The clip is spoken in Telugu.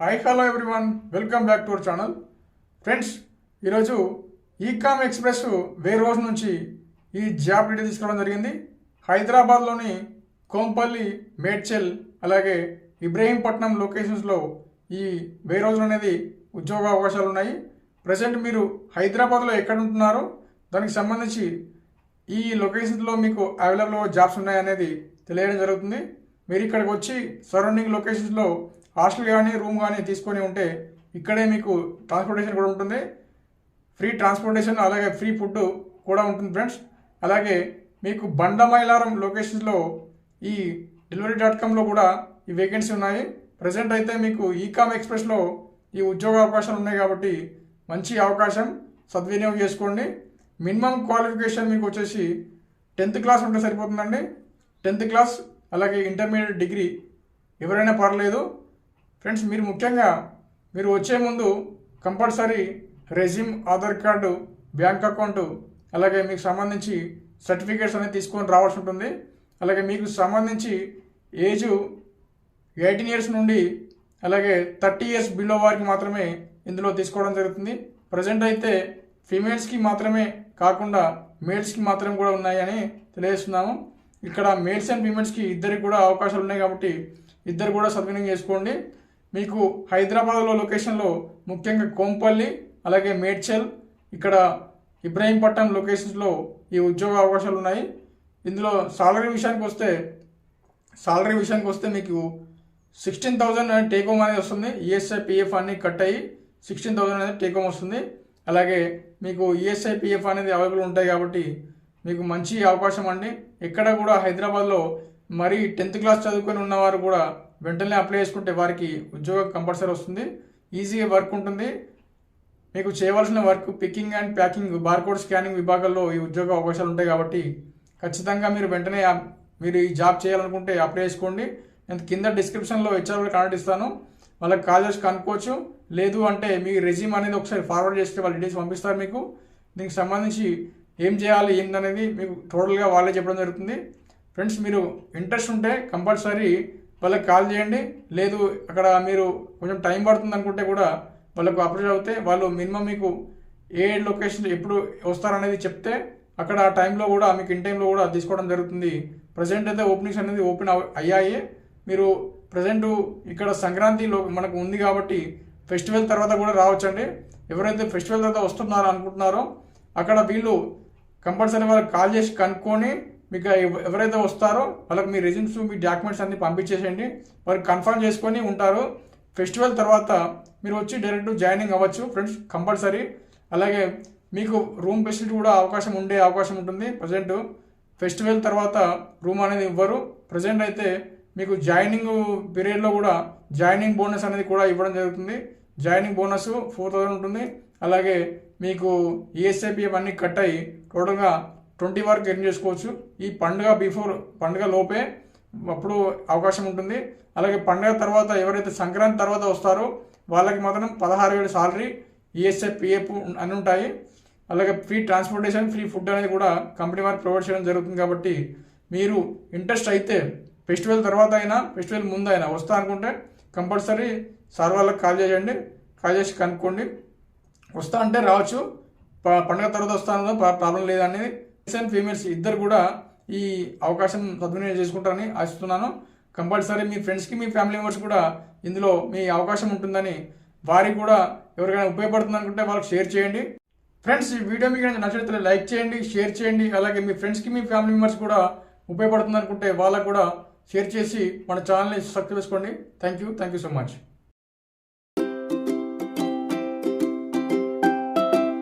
Hi hello everyone welcome back to our channel friends ఈరోజు ఈకామ్ ఎక్స్ప్రెస్ వేరే రోజు నుంచి ఈ జాబ్ డీటెయిల్ తీసుకోవడం జరిగింది. హైదరాబాద్లోని కోంపల్లి మేడ్చెల్ అలాగే ఇబ్రహీంపట్నం లొకేషన్స్లో ఈ వేరే రోజులు అనేది ఉద్యోగ అవకాశాలు ఉన్నాయి. ప్రజెంట్ మీరు హైదరాబాద్లో ఎక్కడ ఉంటున్నారో? దానికి సంబంధించి ఈ లొకేషన్స్లో మీకు అవైలబుల్ జాబ్స్ ఉన్నాయనేది తెలియడం జరుగుతుంది. మీరు ఇక్కడికి వచ్చి సరౌండింగ్ లొకేషన్స్లో హాస్టల్ కానీ రూమ్ కానీ తీసుకొని ఉంటే ఇక్కడే మీకు ట్రాన్స్పోర్టేషన్ కూడా ఉంటుంది. ఫ్రీ ట్రాన్స్పోర్టేషన్ అలాగే ఫ్రీ ఫుడ్ కూడా ఉంటుంది ఫ్రెండ్స్. అలాగే మీకు బండమైలారం లొకేషన్స్లో ఈ డెలివరీ డాట్ కామ్లో కూడా ఈ వేకెన్సీ ఉన్నాయి. ప్రజెంట్ అయితే మీకు ఈకామ్ ఎక్స్ప్రెస్లో ఈ ఉద్యోగ అవకాశాలు ఉన్నాయి కాబట్టి మంచి అవకాశం. సద్వినియోగం చేసుకోండి. మినిమం క్వాలిఫికేషన్ మీకు వచ్చేసి టెన్త్ క్లాస్ ఉంటే సరిపోతుందండి. టెన్త్ క్లాస్ అలాగే ఇంటర్మీడియట్ డిగ్రీ ఎవరైనా పర్లేదు. ఫ్రెండ్స్ మీరు ముఖ్యంగా మీరు వచ్చే ముందు compulsory resume Aadhaar card bank account అలాగే మీకు సంబంధించి సర్టిఫికేట్స్ అనేది తీసుకొని రావాల్సి ఉంటుంది. అలాగే మీకు సంబంధించి ఏజ్ ఎయిటీన్ ఇయర్స్ నుండి అలాగే థర్టీ ఇయర్స్ బిలో వారికి మాత్రమే ఇందులో తీసుకోవడం జరుగుతుంది. ప్రజెంట్ అయితే ఫీమేల్స్కి మాత్రమే కాకుండా మేల్స్కి మాత్రం కూడా ఉన్నాయని తెలియజేస్తున్నాము. ఇక్కడ మేల్స్ అండ్ ఫీమేల్స్కి ఇద్దరికి కూడా అవకాశాలు ఉన్నాయి కాబట్టి ఇద్దరు కూడా సద్వినియోగం చేసుకోండి. మీకు హైదరాబాద్లో లొకేషన్లో ముఖ్యంగా కోంపల్లి అలాగే మేడ్చల్ ఇక్కడ ఇబ్రాహీంపట్నం లొకేషన్స్లో ఈ ఉద్యోగ అవకాశాలు ఉన్నాయి. ఇందులో సాలరీ విషయానికి వస్తే సాలరీ విషయానికి వస్తే మీకు సిక్స్టీన్ థౌజండ్ టేక్ హోమ్ అనేది వస్తుంది. ఈఎస్ఐ పిఎఫ్ అన్ని కట్ అయ్యి సిక్స్టీన్ థౌజండ్ అనేది టేక్ హోమ్ వస్తుంది. అలాగే మీకు ఈఎస్ఐ పిఎఫ్ అనేది అవైలబుల్ ఉంటాయి కాబట్టి మీకు మంచి అవకాశం అండి. ఎక్కడ కూడా హైదరాబాద్లో మరీ టెన్త్ క్లాస్ చదువుకొని ఉన్నవారు కూడా వెంటనే అప్లై చేసుకుంటే వారికి ఉద్యోగం కంపల్సరీ వస్తుంది. ఈజీగా వర్క్ ఉంటుంది. మీకు చేయవలసిన work picking and packing barcode scanning విభాగాల్లో ఈ ఉద్యోగ అవకాశాలు ఉంటాయి కాబట్టి ఖచ్చితంగా మీరు వెంటనే మీరు ఈ జాబ్ చేయాలనుకుంటే అప్లై చేసుకోండి. నేను కింద డిస్క్రిప్షన్లో హెచ్ఆర్ కాంటాక్ట్ ఇస్తాను. వాళ్ళకి కాల్ చేసి కనుక్కోవచ్చు. లేదు అంటే మీ రెజ్యూమ్ అనేది ఒకసారి ఫార్వర్డ్ చేస్తే వాళ్ళ డీటెయిల్స్ పంపిస్తారు మీకు. దీనికి సంబంధించి ఏం చేయాలి ఏందనేది మీకు టోటల్గా వాళ్ళే చెప్పడం జరుగుతుంది. ఫ్రెండ్స్ మీరు ఇంట్రెస్ట్ ఉంటే కంపల్సరీ వాళ్ళకి కాల్ చేయండి. లేదు అక్కడ మీరు కొంచెం టైం పడుతుంది అనుకుంటే కూడా వాళ్ళకు అప్రోచ్ అవుతే వాళ్ళు మినిమం మీకు ఏ లొకేషన్ ఎప్పుడు వస్తారనేది చెప్తే అక్కడ ఆ టైంలో కూడా మీకు ఇన్ టైంలో కూడా తీసుకోవడం జరుగుతుంది. ప్రజెంట్ అయితే ఓపెనింగ్స్ అనేది ఓపెన్ అవ్- అయ్యాయి. మీరు ప్రజెంట్ ఇక్కడ సంక్రాంతిలో మనకు ఉంది కాబట్టి ఫెస్టివల్ తర్వాత కూడా రావచ్చండి. ఎవరైతే ఫెస్టివల్ తర్వాత వస్తున్నారో అనుకుంటున్నారో అక్కడ వీళ్ళు కంపల్సరీ వాళ్ళకి కాల్ చేసి కనుక్కొని మీకు ఎవరైతే వస్తారో వాళ్ళకి మీ రెజ్యూమ్స్ మీ డాక్యుమెంట్స్ అన్ని పంపించేసేయండి. వారు కన్ఫర్మ్ చేసుకొని ఉంటారు. ఫెస్టివల్ తర్వాత మీరు వచ్చి డైరెక్ట్ జాయినింగ్ అవ్వచ్చు. ఫ్రెండ్స్ కంపల్సరీ అలాగే మీకు రూమ్ ఫెసిలిటీ కూడా అవకాశం ఉండే అవకాశం ఉంటుంది. ప్రజెంట్ ఫెస్టివల్ తర్వాత రూమ్ అనేది ఇవ్వరు. ప్రజెంట్ అయితే మీకు జాయినింగ్ పీరియడ్లో కూడా జాయినింగ్ బోనస్ అనేది కూడా ఇవ్వడం జరుగుతుంది. జాయినింగ్ బోనస్ ఫోర్ థౌసండ్ ఉంటుంది. అలాగే మీకు ఈఎస్ఐపిఎఫ్ అన్ని కట్ అయ్యి టోటల్గా ట్వంటీ వరకు ఎర్న్ చేసుకోవచ్చు. ఈ పండుగ బిఫోర్ పండుగ లోపే అప్పుడు అవకాశం ఉంటుంది. అలాగే పండుగ తర్వాత ఎవరైతే సంక్రాంతి తర్వాత వస్తారో వాళ్ళకి మాత్రం పదహారు వేలు సాలరీ ఈఎస్ఐ పిఎఫ్ అని ఉంటాయి. అలాగే ఫ్రీ ట్రాన్స్పోర్టేషన్ ఫ్రీ ఫుడ్ అనేది కూడా కంపెనీ వారు ప్రొవైడ్ చేయడం జరుగుతుంది కాబట్టి మీరు ఇంట్రెస్ట్ అయితే ఫెస్టివల్ తర్వాత అయినా ఫెస్టివల్ ముందు అయినా వస్తా అనుకుంటే కంపల్సరీ సార్ వాళ్ళకి కాల్ చేయండి. కాల్ చేసి కనుక్కోండి. వస్తా అంటే రావచ్చు. పండుగ తర్వాత వస్తాను ప్రాబ్లం లేదనేది అండ్ ఫీమేల్స్ ఇద్దరు కూడా ఈ అవకాశం సద్వినియోగం చేసుకుంటారని ఆశిస్తున్నాను. కంపల్సరీ మీ ఫ్రెండ్స్కి మీ ఫ్యామిలీ మెంబర్స్ కూడా ఇందులో మీ అవకాశం ఉంటుందని వారికి కూడా ఎవరికైనా ఉపయోగపడుతుంది అనుకుంటే వాళ్ళకి షేర్ చేయండి. ఫ్రెండ్స్ ఈ వీడియో మీకు నచ్చినట్లయితే లైక్ చేయండి షేర్ చేయండి. అలాగే మీ ఫ్రెండ్స్కి మీ ఫ్యామిలీ మెంబర్స్ కూడా ఉపయోగపడుతుంది అనుకుంటే వాళ్ళకు కూడా షేర్ చేసి మన ఛానల్ని సబ్స్క్రైబ్ చేసుకోండి. Thank you thank you so much